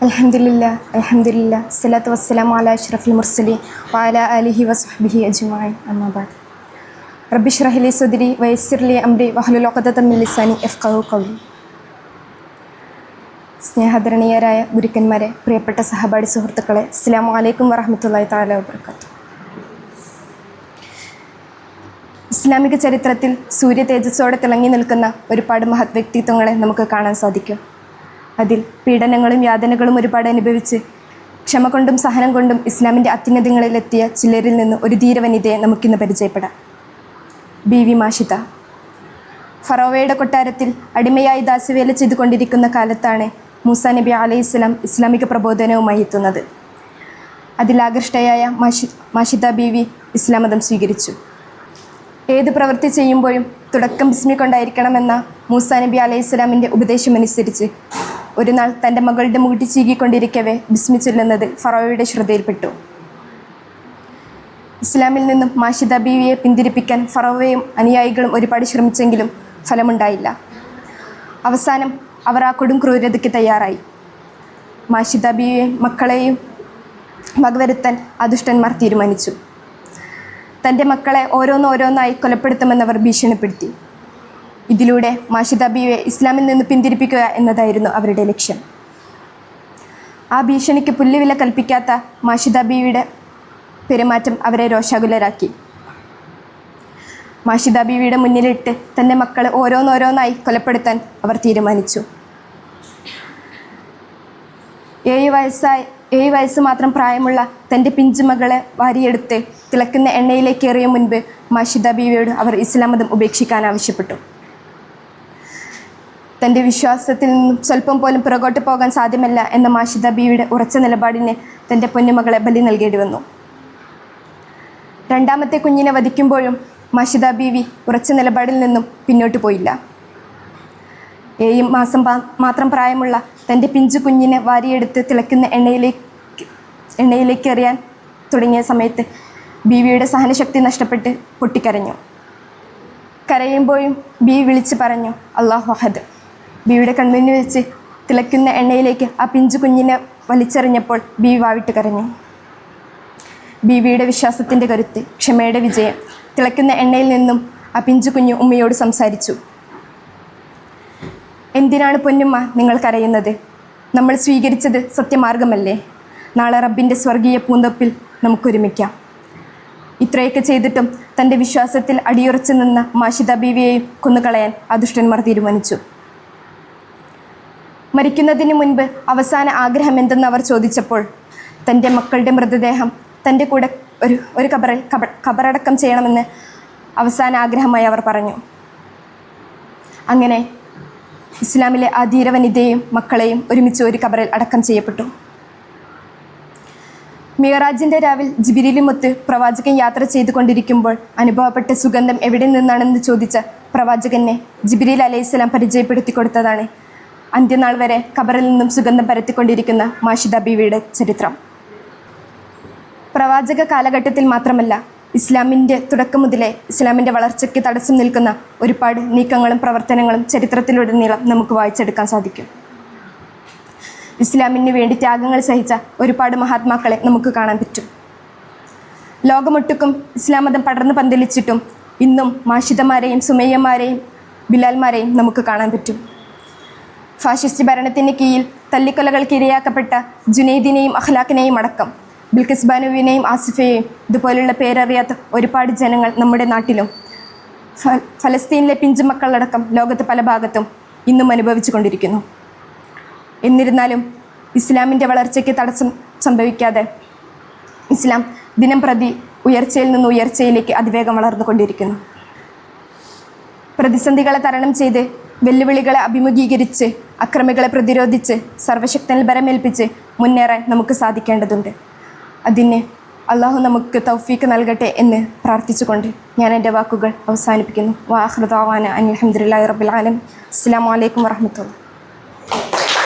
അലഹമില്ല അലഹമില്ല സലാത്ത് വസ്സലാം അല അഷ്റഫുൽ മുർസലി വാല അലിഹി വസ്ബിഹി അജ്മായി അമ്മാബാദ് റബ്ബി റഹ്ലി സുദിരി വയസ്സിർലി അംരി വഹലുലോക്കത്തമ്മിൽ എഫ് കൗ കൗ സ്നേഹധരണീയരായ ഗുരുക്കന്മാരെ പ്രിയപ്പെട്ട സഹപാഠി സുഹൃത്തുക്കളെ അസ്സാം വലൈക്കും വറഹമത്തല്ലാ താല വർക്കത്തു ഇസ്ലാമിക ചരിത്രത്തിൽ സൂര്യ തേജസ്സോടെ തിളങ്ങി നിൽക്കുന്ന ഒരുപാട് മഹത് വ്യക്തിത്വങ്ങളെ നമുക്ക് കാണാൻ സാധിക്കും. അതിൽ പീഡനങ്ങളും യാതനകളും ഒരുപാട് അനുഭവിച്ച് ക്ഷമ കൊണ്ടും സഹനം കൊണ്ടും ഇസ്ലാമിന്റെ അത്യുന്നതങ്ങളിലെത്തിയ ചിലരിൽ നിന്ന് ഒരു ധീരവനിതയെ നമുക്കിന്ന് പരിചയപ്പെടാം. B V മാഷിത. ഫറോവയുടെ കൊട്ടാരത്തിൽ അടിമയായി ദാസവേല ചെയ്തുകൊണ്ടിരിക്കുന്ന കാലത്താണ് മൂസ നബി അലൈഹി ഇസ്ലാം ഇസ്ലാമിക പ്രബോധനവുമായി എത്തുന്നത്. അതിലാകൃഷ്ടയായ മാഷി മാഷിത ബീവി ഇസ്ലാം മതം സ്വീകരിച്ചു. ഏത് പ്രവൃത്തി ചെയ്യുമ്പോഴും തുടക്കം ബിസ്മി കൊണ്ടായിരിക്കണമെന്ന മൂസ നബി അലൈഹി സ്വലാമിന്റെ ഉപദേശമനുസരിച്ച് ഒരു നാൾ തന്റെ മകളുടെ മുടി ചീകിക്കൊണ്ടിരിക്കവേ ബിസ്മി ഫറോയുടെ ശ്രദ്ധയിൽപ്പെട്ടു ഇസ്ലാമിൽ നിന്നും മാഷിദ ബീവിയെ പിന്തിരിപ്പിക്കാൻ ഫറോവയും അനുയായികളും ഒരുപാട് ശ്രമിച്ചെങ്കിലും ഫലമുണ്ടായില്ല. അവസാനം അവർ ആ കൊടും ക്രൂരതയ്ക്ക് തയ്യാറായി. മാഷിദ ബീവിയെയും മക്കളെയും വകവരുത്താൻ ആ തീരുമാനിച്ചു. തന്റെ മക്കളെ ഓരോന്നോരോന്നായി കൊലപ്പെടുത്തുമെന്നവർ ഭീഷണിപ്പെടുത്തി. ഇതിലൂടെ മാഷിദ അബിയെ ഇസ്ലാമിൽ നിന്ന് പിന്തിരിപ്പിക്കുക എന്നതായിരുന്നു അവരുടെ ലക്ഷ്യം. ആ ഭീഷണിക്ക് പുല്ലുവില കൽപ്പിക്കാത്ത മാഷിദ അബിയുടെ പെരുമാറ്റം അവരെ രോഷാകുലരാക്കി. മാഷിദ അബിയുടെ മുന്നിലിട്ട് തന്റെ മക്കളെ ഓരോന്നോരോന്നായി കൊലപ്പെടുത്താൻ അവർ തീരുമാനിച്ചു. ഏഴ് വയസ്സായി ഏഴ് വയസ്സ് മാത്രം പ്രായമുള്ള തന്റെ പിഞ്ചുമകളെ വാരിയെടുത്ത് തിളക്കുന്ന എണ്ണയിലേക്ക് എറിയും മുൻപ് മാഷിദ ബീവിയോട് അവർ ഇസ്ലാം മതം ഉപേക്ഷിക്കാൻ ആവശ്യപ്പെട്ടു. തന്റെ വിശ്വാസത്തിൽ നിന്നും സ്വല്പം പോലും പുറകോട്ട് പോകാൻ സാധ്യമല്ല എന്ന മാഷിദ ബിയുടെ ഉറച്ച നിലപാടിന് തന്റെ പൊന്നുമകളെ ബലി നൽകേണ്ടി വന്നു. രണ്ടാമത്തെ കുഞ്ഞിനെ വധിക്കുമ്പോഴും മാഷിദ ബീവി ഉറച്ച നിലപാടിൽ നിന്നും പിന്നോട്ട് പോയില്ല. ഏഴ് മാസം മാത്രം പ്രായമുള്ള തന്റെ പിഞ്ചു കുഞ്ഞിനെ വാരിയെടുത്ത് തിളയ്ക്കുന്ന എണ്ണയിലേക്ക് എണ്ണയിലേക്ക് എറിയാൻ തുടങ്ങിയ സമയത്ത് ബീവിയുടെ സഹനശക്തി നഷ്ടപ്പെട്ട് പൊട്ടിക്കരഞ്ഞു. കരയുമ്പോഴും ബി വിളിച്ച് പറഞ്ഞു അള്ളാഹു അഹദ്. ബിയുടെ കൺമുന്നിൽ വെച്ച് തിളയ്ക്കുന്ന എണ്ണയിലേക്ക് ആ പിഞ്ചു കുഞ്ഞിനെ വലിച്ചെറിഞ്ഞപ്പോൾ ബി വാവിട്ട് കരഞ്ഞു. ബീവിയുടെ വിശ്വാസത്തിന്റെ കരുത്ത് ക്ഷമയുടെ വിജയം തിളയ്ക്കുന്ന എണ്ണയിൽ നിന്നും ആ പിഞ്ചു കുഞ്ഞു ഉമ്മയോട് സംസാരിച്ചു. എന്തിനാണ് പൊന്നുമ്മ നിങ്ങൾ കരയുന്നത്? നമ്മൾ സ്വീകരിച്ചത് സത്യമാർഗമല്ലേ? നാളെ റബ്ബിന്റെ സ്വർഗീയ പൂന്തപ്പിൽ നമുക്കൊരുമിക്കാം. ഇത്രയൊക്കെ ചെയ്തിട്ടും തന്റെ വിശ്വാസത്തിൽ അടിയുറച്ചു നിന്ന മാഷിദ ബീവിയെയും കൊന്നുകളയാൻ ആ തീരുമാനിച്ചു. മരിക്കുന്നതിന് മുൻപ് അവസാന ആഗ്രഹം എന്തെന്ന് അവർ ചോദിച്ചപ്പോൾ തന്റെ മക്കളുടെ മൃതദേഹം തന്റെ കൂടെ ഒരു ഒരു കബറിൽ കബ കബറടക്കം ചെയ്യണമെന്ന് അവസാന ആഗ്രഹമായി അവർ പറഞ്ഞു. അങ്ങനെ ഇസ്ലാമിലെ ആ ധീരവനിതയും മക്കളെയും ഒരുമിച്ച് ഒരു കബറിൽ അടക്കം ചെയ്യപ്പെട്ടു. മിയറാജിന്റെ രാവിൽ ജിബിരിലുമൊത്ത് പ്രവാചകൻ യാത്ര ചെയ്തുകൊണ്ടിരിക്കുമ്പോൾ അനുഭവപ്പെട്ട സുഗന്ധം എവിടെ നിന്നാണെന്ന് ചോദിച്ച പ്രവാചകനെ ജിബിരിൽ അലൈഹിസ്സലാം പരിചയപ്പെടുത്തി കൊടുത്തതാണ്. അന്ത്യനാൾ വരെ ഖബറിൽ നിന്നും സുഗന്ധം പരത്തിക്കൊണ്ടിരിക്കുന്ന മാഷിദ ബീവിയുടെ ചരിത്രം. പ്രവാചക കാലഘട്ടത്തിൽ മാത്രമല്ല ഇസ്ലാമിന്റെ തുടക്കം മുതലേ ഇസ്ലാമിന്റെ വളർച്ചയ്ക്ക് തടസ്സം നിൽക്കുന്ന ഒരുപാട് നീക്കങ്ങളും പ്രവർത്തനങ്ങളും ചരിത്രത്തിലുടനീളം നമുക്ക് വായിച്ചെടുക്കാൻ സാധിക്കും. ഇസ്ലാമിന് വേണ്ടി ത്യാഗങ്ങൾ സഹിച്ച ഒരുപാട് മഹാത്മാക്കളെ നമുക്ക് കാണാൻ പറ്റും. ലോകമൊട്ടുക്കും ഇസ്ലാം മതം പടർന്നു പന്തലിച്ചിട്ടും ഇന്നും മാഷിദമാരെയും സുമയ്യമാരെയും ബിലാൽമാരെയും നമുക്ക് കാണാൻ പറ്റും. ഫാഷിസ്റ്റ് ഭരണത്തിന് കീഴിൽ തല്ലിക്കൊലകൾക്ക് ഇരയാക്കപ്പെട്ട ജുനൈദിനെയും അഖ്ലാഖിനെയും അടക്കം ബിൽക്കിസ് ബാനുവിനെയും ആസിഫയെയും ഇതുപോലുള്ള പേരറിയാത്ത ഒരുപാട് ജനങ്ങൾ നമ്മുടെ നാട്ടിലും ഫലസ്തീനിലെ പിഞ്ചുമക്കളടക്കം ലോകത്ത് പല ഭാഗത്തും ഇന്നും അനുഭവിച്ചു കൊണ്ടിരിക്കുന്നു എന്നിരുന്നാലും ഇസ്ലാമിന്റെ വളർച്ചയ്ക്ക് തടസ്സം സംഭവിക്കാതെ ഇസ്ലാം ദിനം പ്രതി ഉയർച്ചയിൽ നിന്ന് ഉയർച്ചയിലേക്ക് അതിവേഗം വളർന്നുകൊണ്ടിരിക്കുന്നു. പ്രതിസന്ധികളെ തരണം ചെയ്ത് വെല്ലുവിളികളെ അഭിമുഖീകരിച്ച് അക്രമികളെ പ്രതിരോധിച്ച് സർവശക്തനിൽ ബരമേൽപ്പിച്ച് മുന്നേറാൻ നമുക്ക് സാധിക്കേണ്ടതുണ്ട്. അതിന് അള്ളാഹു നമുക്ക് തൗഫീക്ക് നൽകട്ടെ എന്ന് പ്രാർത്ഥിച്ചുകൊണ്ട് ഞാൻ എന്റെ വാക്കുകൾ അവസാനിപ്പിക്കുന്നു. വാഹൃദാവാന അനിൽഹമ്മദില്ലാ റബ്ബുൽ ആലം അസ്സാം വലൈക്കും വാഹമത്തുള്ള